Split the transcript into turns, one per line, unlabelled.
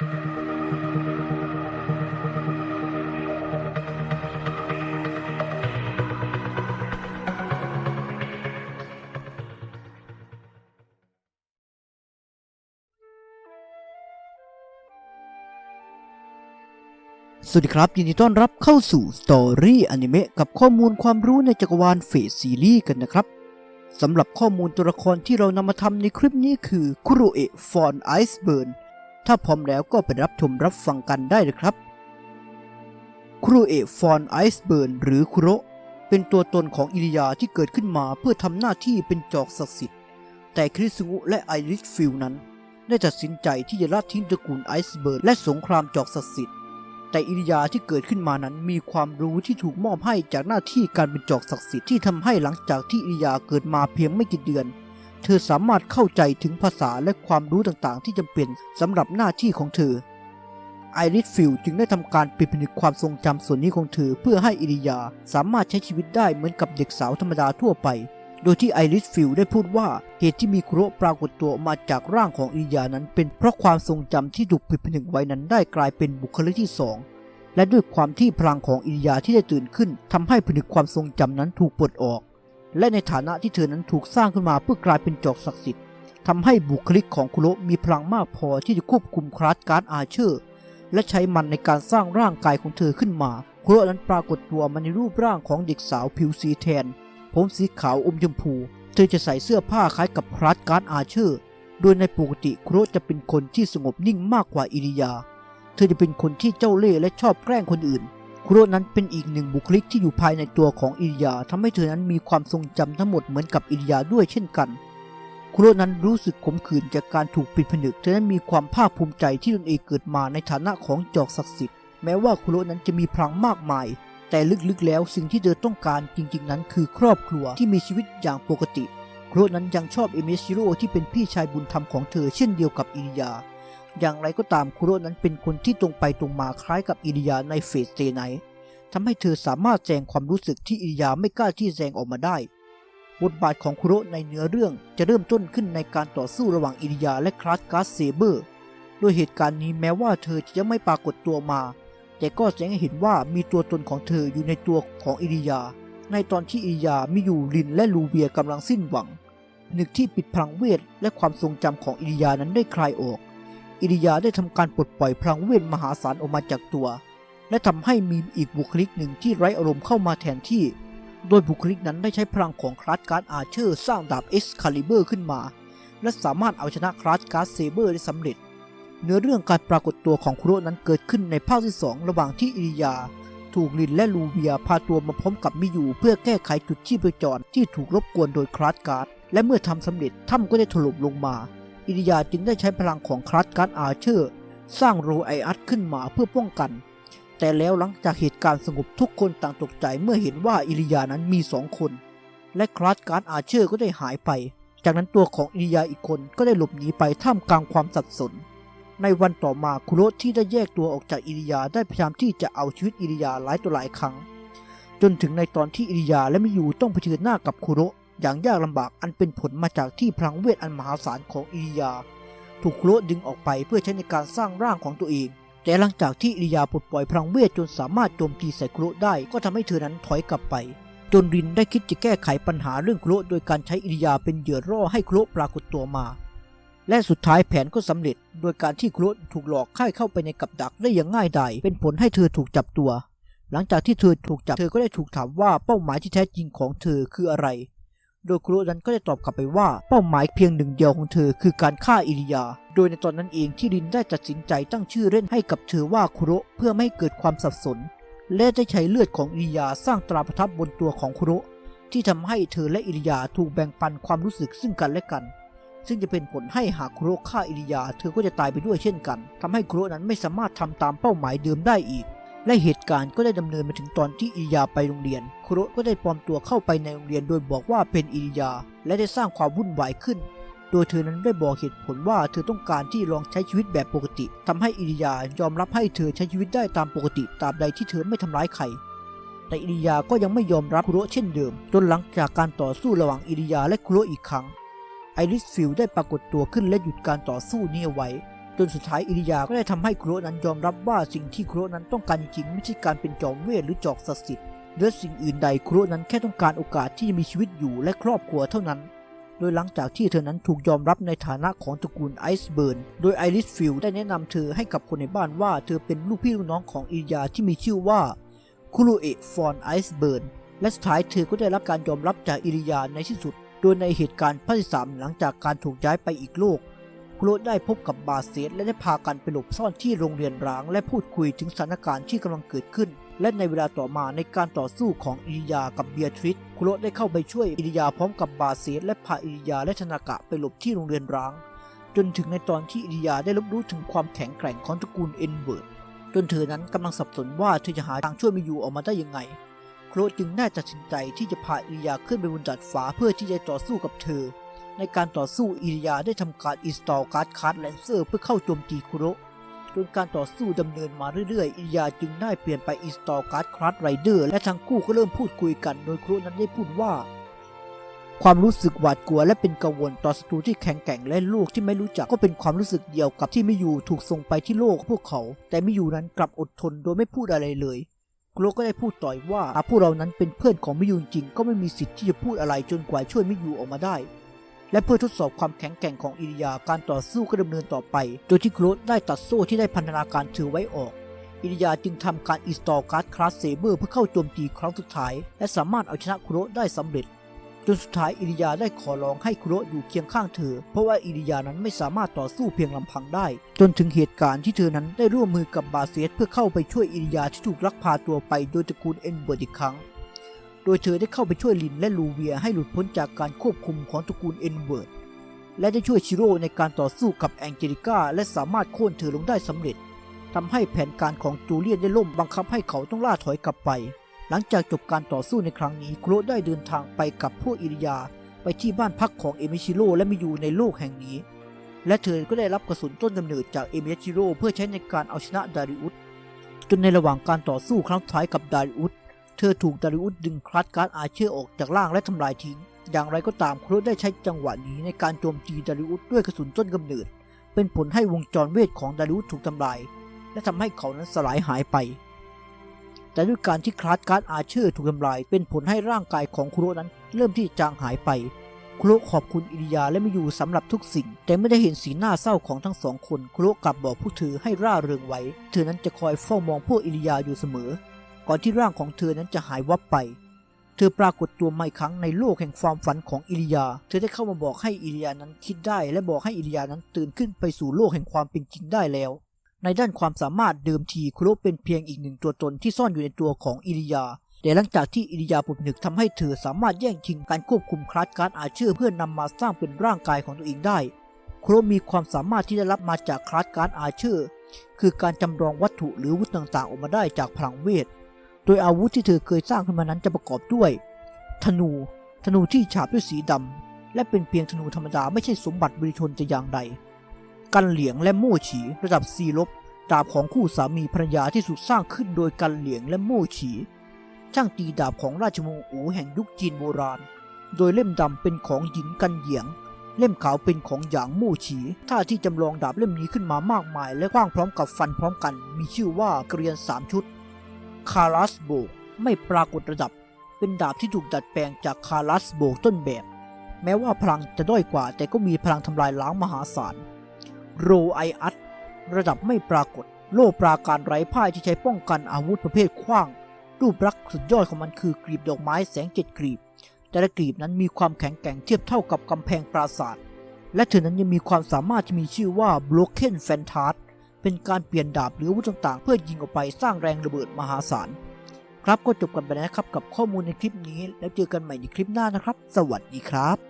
สวัสดีครับ ยินดีต้อนรับเข้าสู่สตอรี่อนิเมะกับข้อมูลความรู้ในจักรวาลเฟสซีรีส์กันนะครับสำหรับข้อมูลตัวละครที่เรานำมาทำในคลิปนี้คือคุโรเอะฟอนไอซ์เบิร์น ถ้าพร้อมแล้วก็ไปรับชมรับฟังกันได้เลยครับคุโรเอะฟอนไอซ์เบิร์นหรือคุโรเป็นตัวตนของอิริยาที่เกิดขึ้นมาเพื่อทำหน้าที่เป็นจอกศักดิ์สิทธิ์ แต่คริสงุและไอริสฟิลนั้น ได้ตัดสินใจที่จะละทิ้งตระกูลไอซ์เบิร์นและสงครามจอกศักดิ์สิทธิ์แต่อิริยาที่เกิดขึ้นมานั้นมีความรู้ที่ถูกมอบให้จากหน้าที่การเป็นจอกศักดิ์สิทธิ์ที่ทำให้หลังจากที่อิริยาเกิดมาเพียงไม่กี่เดือน เธอสามารถเข้าใจถึงภาษาและความรู้ต่างๆ ที่จำเป็นสำหรับหน้าที่ของเธอ ไอริสฟิลจึงได้ทำการปิดผนึกความทรงจำส่วนนี้ของเธอ เพื่อให้อิริยาสามารถใช้ชีวิตได้เหมือนกับเด็กสาวธรรมดาทั่วไป โดยที่ไอริสฟิลได้พูดว่าเหตุที่มีคุโระปรากฏตัวมาจากร่างของอิริยานั้น เป็นเพราะความทรงจำที่ถูกปิดผนึกไว้นั้นได้กลายเป็นบุคลิกที่สองและด้วยความที่พลังของอิริยาที่ได้ตื่นขึ้นทำให้ผนึกความทรงจำนั้นถูกปลดออก และในฐานะที่เธอนั้นถูกสร้างขึ้นมาเพื่อกลายเป็นจอกศักดิ์สิทธิ์ทำให้บุคลิกของคุโรมีพลังมากพอที่จะควบคุมคลาสการ์ดอาเชอร์ และใช้มันในการสร้างร่างกายของเธอขึ้นมาคุโรนั้นปรากฏตัวมาในรูปร่างของเด็กสาวผิวสีแทน ผมสีขาวอมชมพู เธอจะใส่เสื้อผ้าคล้ายกับคลาสการ์ดอาเชอร์ โดยในปกติคุโรจะเป็นคนที่สงบนิ่งมากกว่าอิริยา เธอจะเป็นคนที่เจ้าเล่ห์และชอบแกล้งคนอื่น โระนั้นเป็นอีกหนึ่งบุคลิกที่อยู่ภายในตัวของอิริยาทำให้เธอนั้นมีความทรงจำทั้งหมดเหมือนกับอิริยาด้วยเช่นกันคุโรนั้นรู้สึกขมขื่นจากการถูกปิดผนึก เธอนั้นมีความภาคภูมิใจที่ตนเองเกิดมาในฐานะของจอกศักดิ์สิทธิ์ แม้ว่าคุโรนั้นจะมีพลังมากมาย แต่ลึกๆแล้วสิ่งที่เธอต้องการจริงๆ นั้นคือครอบครัวที่มีชีวิตอย่างปกติคุโรนั้นยังชอบเอเมชิโร่ที่เป็นพี่ชายบุญธรรมของเธอเช่นเดียวกับอิริยา อย่างไรก็ตามคุโรนั้นเป็นคนที่ตรงไปตรงมาคล้ายกับอิริยาในเฟสเตไนท ทำให้เธอสามารถแสดงความรู้สึกที่อิริยาไม่กล้าที่แสดงออกมาได้ บทบาทของคุโระในเนื้อเรื่องจะเริ่มต้นขึ้นในการต่อสู้ระหว่างอิริยาและคลาสการ์เซเบอร์ โดยเหตุการณ์นี้แม้ว่าเธอจะไม่ปรากฏตัวมา แต่ก็แสดงให้เห็นว่ามีตัวตนของเธออยู่ในตัวของอิริยา ในตอนที่อิริยามิยูรินและลูเบียกำลังสิ้นหวังนึกที่ปิดพลังเวทและความทรงจำของอิริยานั้นได้คลายออก อิริยาได้ทำการปลดปล่อยพลังเวทมหาศาลออกมาจากตัว และทำให้มีอีกบุคลิกหนึ่งที่ไร้อารมณ์เข้ามาแทนที่ โดยบุคลิกนั้นได้ใช้พลังของคลาสการ์ดอาเชอร์สร้างดาบเอ็กซ์คาลิเบอร์ขึ้นมา และสามารถเอาชนะคลาสการ์ดเซเบอร์ได้สำเร็จ เนื้อเรื่องการปรากฏตัวของคุโรนั้นเกิดขึ้นในภาคที่ 2 ระหว่างที่อิริยา ถูกลินและลูเบียพาตัวมาพร้อมกับมิยูเพื่อแก้ไขจุดชีพจรที่ถูกรบกวนโดยคลาสการ์ดและเมื่อทำสำเร็จถ้ำก็ได้ถล่มลงมาอิริยาจึงได้ใช้พลังของคลาสการ์ดอาเชอร์ สร้างโรไออัสขึ้นมาเพื่อป้องกัน แต่แล้วหลังจากเหตุการณ์สงบทุกคนต่างตกใจเมื่อเห็นว่าอิริยานั้นมีสองคน และคลาสการ์ดอาเชอร์ก็ได้หายไป จากนั้นตัวของอิริยาอีกคนก็ได้หลบหนีไปท่ามกลางความสับสน ในวันต่อมาคุโรที่ได้แยกตัวออกจากอิริยาได้พยายามที่จะเอาชีวิตอิริยาหลายต่อหลายครั้ง จนถึงในตอนที่อิริยาและมิยูต้องเผชิญหน้ากับคุโรอย่างยากลำบากอันเป็นผลมาจากที่พลังเวทอันมหาศาลของอิริยา ถูกคุโรดึงออกไปเพื่อใช้ในการสร้างร่างของตัวเอง แต่หลังจากที่อิริยาปลดปล่อยพลังเวทจนสามารถโจมตีใส่คุโระได้ก็ทำให้เธอนั้นถอยกลับไป จนรินได้คิดจะแก้ไขปัญหาเรื่องคุโระโดยการใช้อิริยาเป็นเหยื่อร่อให้คุโระปรากฏตัวมา และสุดท้ายแผนก็สำเร็จ โดยการที่คุโระถูกหลอกค่ายเข้าไปในกับดักได้อย่างง่ายดายเป็นผลให้เธอถูกจับตัว หลังจากที่เธอถูกจับเธอก็ได้ถูกถามว่าเป้าหมายที่แท้จริงของเธอคืออะไร โดยคุโระนั้นก็ได้ตอบกลับไปว่าเป้าหมายเพียงหนึ่งเดียวของเธอคือการฆ่าอิริยา โดยในตอนนั้นเองที่รินได้ตัดสินใจตั้งชื่อเล่นให้กับเธอว่าคุโรเพื่อไม่ให้เกิดความสับสน และได้ใช้เลือดของอิริยาสร้างตราประทับบนตัวของคุโรที่ทำให้เธอและอิริยาถูกแบ่งปันความรู้สึกซึ่งกันและกัน ซึ่งจะเป็นผลให้หากคุโรฆ่าอิริยา เธอก็จะตายไปด้วยเช่นกันทำให้คุโรนั้นไม่สามารถทำตามเป้าหมายเดิมได้อีก และเหตุการณ์ก็ได้ดำเนินมาถึงตอนที่อิยาไปโรงเรียน คุโระก็ได้ปลอมตัวเข้าไปในโรงเรียนโดยบอกว่าเป็นอิยา และได้สร้างความวุ่นวายขึ้น โดยเธอนั้นได้บอกเหตุผลว่าเธอต้องการที่ลองใช้ชีวิตแบบปกติทำให้อิริยายอมรับให้เธอใช้ชีวิตได้ตามปกติตาบใดที่เธอไม่ทำร้ายใคร แต่อิริยาก็ยังไม่ยอมรับคุโระเช่นเดิม จนหลังจากการต่อสู้ระหว่างอิริยาและคุโระอีกครั้งไอริสฟิลได้ปรากฏตัวขึ้นและหยุดการต่อสู้นี้ไว้ จนสุดท้ายอิริยาก็ได้ทำให้คุโระนั้นยอมรับว่าสิ่งที่คุโระนั้นต้องการจริงๆไม่ใช่การเป็นจอมเวทหรือจอกศักดิ์สิทธิ์หรือสิ่งอื่นใดคุโระนั้นแค่ต้องการโอกาสที่จะมีชีวิตอยู่และครอบครัวเท่านั้น โดยหลังจากที่เธอนั้นถูกยอมรับในฐานะของตระกูลไอซ์เบิร์น โดยไอริสฟิลได้แนะนำเธอให้กับคนในบ้านว่าเธอเป็นลูกพี่ลูกน้องของอิริยาที่มีชื่อว่าคุโรเอะฟอนไอซ์เบิร์น และสุดท้ายเธอก็ได้รับการยอมรับจากอิริยาในที่สุด โดยในเหตุการณ์ภาคที่สามหลังจากการถูกย้ายไปอีกโลก คุโรได้พบกับบาเซสและได้พากันไปหลบซ่อนที่โรงเรียนร้าง และพูดคุยถึงสถานการณ์ที่กำลังเกิดขึ้น และในเวลาต่อมาในการต่อสู้ของอิริยากับเบียทริสคุโรได้เข้าไปช่วยอิริยาพร้อมกับบาเซสและพาอิริยาและธนากะไปหลบที่โรงเรียนร้าง จนถึงในตอนที่อิริยาได้รับรู้ถึงความแข็งแกร่งของตระกูลเอ็นเวิร์ดจนเธอนั้นกำลังสับสนว่าเธอจะหาทางช่วยมิยูออกมาได้ยังไง โครจึงได้ตัดสินใจที่จะพาอิริยาขึ้นไปบนดาดฟ้าเพื่อที่จะต่อสู้กับเธอ ในการต่อสู้อิริยาได้ทำการอินสตอลการ์ดคาร์ดแลนเซอร์เพื่อเข้าโจมตีคุโรจนการต่อสู้ดำเนินมาเรื่อยๆ อิริยาจึงได้เปลี่ยนไปอินสตอลการ์ดคาร์ดไรเดอร์และทั้งคู่ก็เริ่มพูดคุยกันโดยคุโรนั้นได้พูดว่า ความรู้สึกหวาดกลัวและเป็นกังวลต่อศัตรูที่แข็งแกร่งและลูกที่ไม่รู้จักก็เป็นความรู้สึกเดียวกับที่มิยูถูกส่งไปที่โลกพวกเขา แต่มิยูนั้นกลับอดทนโดยไม่พูดอะไรเลยโกโรก็ได้พูดต่อยว่าหากพวกเรานั้นเป็นเพื่อนของมิยูจริงก็ไม่มีสิทธิ์ที่จะพูดอะไรจนกว่าช่วยมิยูออกมาได้ และเพื่อทดสอบความแข็งแกร่งของอิริยาการต่อสู้ก็ดำเนินต่อไป โดยที่โกโรได้ตัดโซ่ที่ได้พันธนาการถือไว้ออก อิริยาจึงทำการอิสตอลการ์ดคลาสเซเบอร์เพื่อเข้าโจมตีครั้งสุดท้าย และสามารถเอาชนะคระได้สำเร็จ จนสุดท้ายอิริยาได้ขอร้องให้คระอยู่เคียงข้างเธอ เพราะว่าอิริยานั้นไม่สามารถต่อสู้เพียงลำพังได้ จนถึงเหตุการณ์ที่เธอนั้นได้ร่วมมือกับบาเซสเพื่อเข้าไปช่วยอิริยาที่ถูกลักพาตัวไปโดยตระกูลเอ็นเบิร์ดอีกครั้ง โดยเธอได้เข้าไปช่วยลินและลูเวียให้หลุดพ้นจากการควบคุมของตระกูลเอ็นเบิร์ด และได้ช่วยชิโร่ในการต่อสู้กับแองเจลิก้าและสามารถโค่นเธอลงได้สำเร็จทำให้แผนการของจูเลียนได้ล่มบังคับให้เขาต้องล่าถอยกลับไป หลังจากจบการต่อสู้ในครั้งนี้โครได้เดินทางไปกับพวกอิริยา ไปที่บ้านพักของเอมิชิโร่และมิยูในโลกแห่งนี้ และเธอก็ได้รับกระสุนต้นกำเนิดจากเอมิชิโร่เพื่อใช้ในการเอาชนะดาริอุสจนในระหว่างการต่อสู้ครั้งท้ายกับดาริอุส เธอถูกดาริอุสดึงคลัดการ์ดอาเชอร์ออกจากร่างและทำลายทิ้ง อย่างไรก็ตามครุได้ใช้จังหวะนี้ในการโจมตีดาริอุสด้วยกระสุนต้นกำเนิด เป็นผลให้วงจรเวทของดาริอุสถูกทำลาย และทำให้เขานั้นสลายหายไป แต่ด้วยการที่คลาสการ์ดอาเชอร์ถูกทำลาย เป็นผลให้ร่างกายของคุโระนั้น เริ่มที่จางหายไปคุโระขอบคุณอิริยาและมิยูสำหรับทุกสิ่ง แต่ไม่ได้เห็นสีหน้าเศร้าของทั้งสองคนคุโระกลับบอกพวกเธอให้ร่าเริงไว้ เธอนั้นจะคอยเฝ้ามองพวกอิริยาอยู่เสมอ ก่อนที่ร่างของเธอนั้นจะหายวับไป เธอปรากฏตัวใหม่ครั้งในโลกแห่งความฝันของอิริยา เธอได้เข้ามาบอกให้อิริยานั้นคิดได้ และบอกให้อิริยานั้นตื่นขึ้นไปสู่โลกแห่งความเป็นจริงได้แล้ว ในด้านความสามารถเดิมทีคุโระเป็นเพียงอีกหนึ่งตัวตนที่ซ่อนอยู่ในตัวของอิริยาแต่หลังจากที่อิริยาปลุกนึกทำให้เธอสามารถแย่งชิงการควบคุมคลาสการอาเชอร์เพื่อนำมาสร้างเป็นร่างกายของตัวเองได้คระมีความสามารถที่ได้รับมาจากคลาสการอาเชอร์ คือการจำลองวัตถุหรือวุธต่างๆ ออกมาได้จากพลังเวท โดยอาวุธที่เธอเคยสร้างขึ้นมานั้นจะประกอบด้วย ธนู ธนูที่ฉาบด้วยสีดำและเป็นเพียงธนูธรรมดาไม่ใช่สมบัติบริชนแต่อย่างใด กันเหลียงและโม่ฉีระดับซีลบดาบของคู่สามีภรรยาที่ถูกสร้างขึ้นโดยกันเหลียงและโม่ฉีช่างตีดาบของราชวงศ์อูแห่งยุคจีนโบราณ โดยเล่มดำเป็นของหญินกันเหยียง เล่มขาวเป็นของหยางโม่ฉี ท่าที่จำลองดาบเล่มนี้ขึ้นมามากมาย และคว้างพร้อมกับฟันพร้อมกัน มีชื่อว่าเกรียนสามชุด คารัสโบกไม่ปรากฏระดับ เป็นดาบที่ถูกดัดแปลงจากคารัสโบกต้นแบบ แม้ว่าพลังจะด้อยกว่า แต่ก็มีพลังทำลายล้างมหาศาล โรไออัตระดับไม่ปรากฏ โล่ปราการไร้พ่ายที่ใช้ป้องกันอาวุธประเภทขว้าง รูปลักษณ์สุดยอดของมันคือกลีบดอกไม้แสงเจ็ดกลีบ แต่ละกลีบนั้นมีความแข็งแกร่งเทียบเท่ากับกำแพงปราสาท และเธอนั้นยังมีความสามารถที่มีชื่อว่า Broken f a n t a s เป็นการเปลี่ยนดาบหรืออาวุธต่างๆ เพื่อยิงออกไปสร้างแรงระเบิดมหาศาล ครับก็จบกันไปแล้วนะครับกับข้อมูลในคลิปนี้ แล้วเจอกันใหม่ในคลิปหน้านะครับ สวัสดีครับ